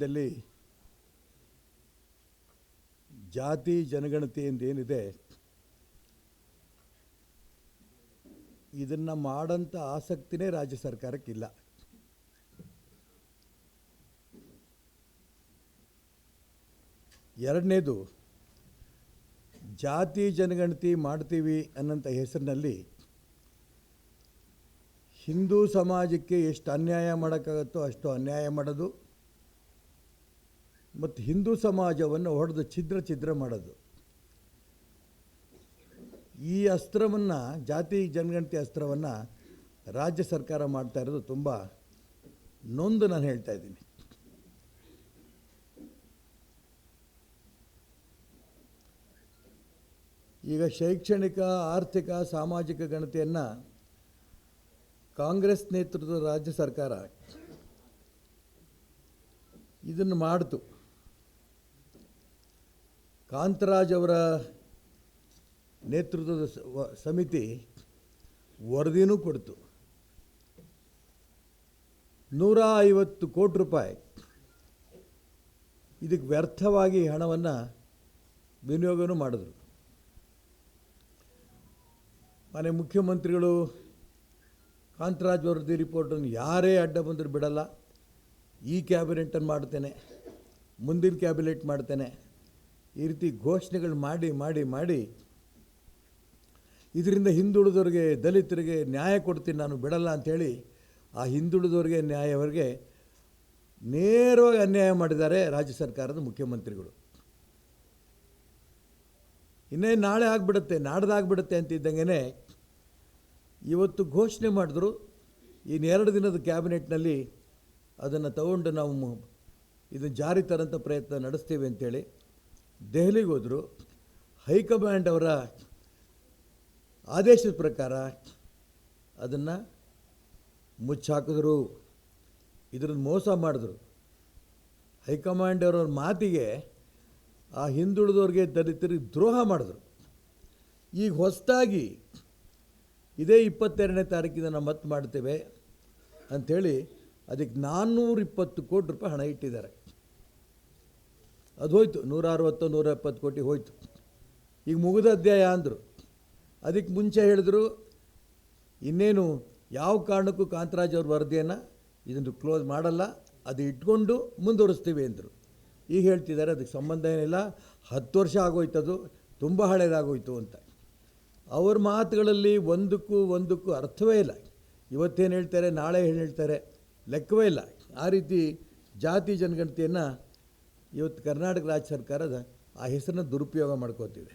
ದಲ್ಲಿ ಜಾತಿ ಜನಗಣತಿ ಏನಿದೆ ಇದನ್ನು ಮಾಡಂಥ ಆಸಕ್ತಿನೇ ರಾಜ್ಯ ಸರ್ಕಾರಕ್ಕಿಲ್ಲ. ಎರಡನೇದು, ಜಾತಿ ಜನಗಣತಿ ಮಾಡ್ತೀವಿ ಅನ್ನೋಂಥ ಹೆಸರಿನಲ್ಲಿ ಹಿಂದೂ ಸಮಾಜಕ್ಕೆ ಎಷ್ಟು ಅನ್ಯಾಯ ಮಾಡೋಕ್ಕಾಗತ್ತೋ ಅಷ್ಟು ಅನ್ಯಾಯ ಮಾಡೋದು. ಮತ್ತು ಹಿಂದೂ ಸಮಾಜವನ್ನು ಹೊಡೆದು ಛಿದ್ರ ಛಿದ್ರ ಮಾಡೋದು. ಈ ಅಸ್ತ್ರವನ್ನು, ಜಾತಿ ಜನಗಣತಿ ಅಸ್ತ್ರವನ್ನು ರಾಜ್ಯ ಸರ್ಕಾರ ಮಾಡ್ತಾ ಇರೋದು ತುಂಬ ನೊಂದು ನಾನು ಹೇಳ್ತಾ ಇದ್ದೀನಿ. ಈಗ ಶೈಕ್ಷಣಿಕ, ಆರ್ಥಿಕ, ಸಾಮಾಜಿಕ ಗಣತಿಯನ್ನು ಕಾಂಗ್ರೆಸ್ ನೇತೃತ್ವದ ರಾಜ್ಯ ಸರ್ಕಾರ ಇದನ್ನು ಮಾಡಿತು. ಕಾಂತರಾಜ್ ಅವರ ನೇತೃತ್ವದ ಸಮಿತಿ ವರದಿನೂ ಕೊಡ್ತು. ನೂರ ಐವತ್ತು ಕೋಟಿ ರೂಪಾಯಿ. ಇದಕ್ಕೆ ವ್ಯರ್ಥವಾಗಿ ಹಣವನ್ನು ವಿನಿಯೋಗನೂ ಮಾಡಿದ್ರು. ಮನೆ ಮುಖ್ಯಮಂತ್ರಿಗಳು, ಕಾಂತರಾಜ್ ವರದಿ ರಿಪೋರ್ಟನ್ನು ಯಾರೇ ಅಡ್ಡ ಬಂದರೂ ಬಿಡಲ್ಲ. ಈ ಕ್ಯಾಬಿನೆಟನ್ನು ಮಾಡ್ತೇನೆ ಮುಂದಿನ ಕ್ಯಾಬಿನೆಟ್ ಮಾಡ್ತೇನೆ ಈ ರೀತಿ ಘೋಷಣೆಗಳು ಮಾಡಿ ಮಾಡಿ ಮಾಡಿ. ಇದರಿಂದ ಹಿಂದುಳಿದವ್ರಿಗೆ ದಲಿತರಿಗೆ ನ್ಯಾಯ ಕೊಡ್ತೀನಿ, ನಾನು ಬಿಡಲ್ಲ ಅಂಥೇಳಿ ಆ ಹಿಂದುಳಿದವ್ರಿಗೆ ನ್ಯಾಯವರಿಗೆ ನೇರವಾಗಿ ಅನ್ಯಾಯ ಮಾಡಿದ್ದಾರೆ ರಾಜ್ಯ ಸರ್ಕಾರದ ಮುಖ್ಯಮಂತ್ರಿಗಳು. ಇನ್ನೇ ನಾಳೆ ಆಗಿಬಿಡುತ್ತೆ ನಾಡ್ದಾಗ್ಬಿಡುತ್ತೆ ಅಂತಿದ್ದಂಗೆ ಇವತ್ತು ಘೋಷಣೆ ಮಾಡಿದ್ರು ಇನ್ನೆರಡು ದಿನದ ಕ್ಯಾಬಿನೆಟ್ನಲ್ಲಿ ಅದನ್ನು ತಗೊಂಡು ನಾವು ಇದನ್ನು ಜಾರಿ ತರಂಥ ಪ್ರಯತ್ನ ನಡೆಸ್ತೀವಿ ಅಂತೇಳಿ ದೆಹಲಿಗೆ ಹೋದರು. ಹೈಕಮಾಂಡ್ ಅವರ ಆದೇಶದ ಪ್ರಕಾರ ಅದನ್ನು ಮುಚ್ಚಾಕಿದ್ರು. ಇದ್ರದ್ದು ಮೋಸ ಮಾಡಿದ್ರು. ಹೈಕಮಾಂಡ್ ಅವರ ಮಾತಿಗೆ ಆ ಹಿಂದುಳಿದವ್ರಿಗೆ ದಲಿತರಿಗೆ ದ್ರೋಹ ಮಾಡಿದ್ರು. ಈಗ ಹೊಸದಾಗಿ ಇದೇ ಇಪ್ಪತ್ತೆರಡನೇ ತಾರೀಕಿನ ನಾವು ಮತ್ತೆ ಮಾಡ್ತೇವೆ ಅಂಥೇಳಿ ಅದಕ್ಕೆ ನಾನ್ನೂರಿಪ್ಪತ್ತು ಕೋಟಿ ರೂಪಾಯಿ ಹಣ ಇಟ್ಟಿದ್ದಾರೆ. ಅದು ಹೋಯ್ತು. ನೂರ ಅರವತ್ತು ನೂರ ಎಪ್ಪತ್ತು ಕೋಟಿ ಹೋಯ್ತು. ಈಗ ಮುಗಿದ ಅಧ್ಯಾಯ ಅಂದರು. ಅದಕ್ಕೆ ಮುಂಚೆ ಹೇಳಿದ್ರು, ಇನ್ನೇನು ಯಾವ ಕಾರಣಕ್ಕೂ ಕಾಂತರಾಜ್ ಅವ್ರ ವರದಿಯನ್ನು ಇದನ್ನು ಕ್ಲೋಸ್ ಮಾಡಲ್ಲ, ಅದು ಇಟ್ಕೊಂಡು ಮುಂದುವರಿಸ್ತೀವಿ ಅಂದರು. ಈಗ ಹೇಳ್ತಿದ್ದಾರೆ, ಅದಕ್ಕೆ ಸಂಬಂಧ ಏನಿಲ್ಲ. ಹತ್ತು ವರ್ಷ ಆಗೋಯ್ತದು, ತುಂಬ ಹಳೇದಾಗೋಯ್ತು ಅಂತ. ಅವ್ರ ಮಾತುಗಳಲ್ಲಿ ಒಂದಕ್ಕೂ ಒಂದಕ್ಕೂ ಅರ್ಥವೇ ಇಲ್ಲ. ಇವತ್ತೇನು ಹೇಳ್ತಾರೆ, ನಾಳೆ ಏನು ಹೇಳ್ತಾರೆ, ಲೆಕ್ಕವೇ ಇಲ್ಲ. ಆ ರೀತಿ ಜಾತಿ ಜನಗಣತಿಯನ್ನು ಇವತ್ತು ಕರ್ನಾಟಕ ರಾಜ್ಯ ಸರ್ಕಾರದ ಆ ಹೆಸರನ್ನ ದುರುಪಯೋಗ ಮಾಡ್ಕೋತಿದೆ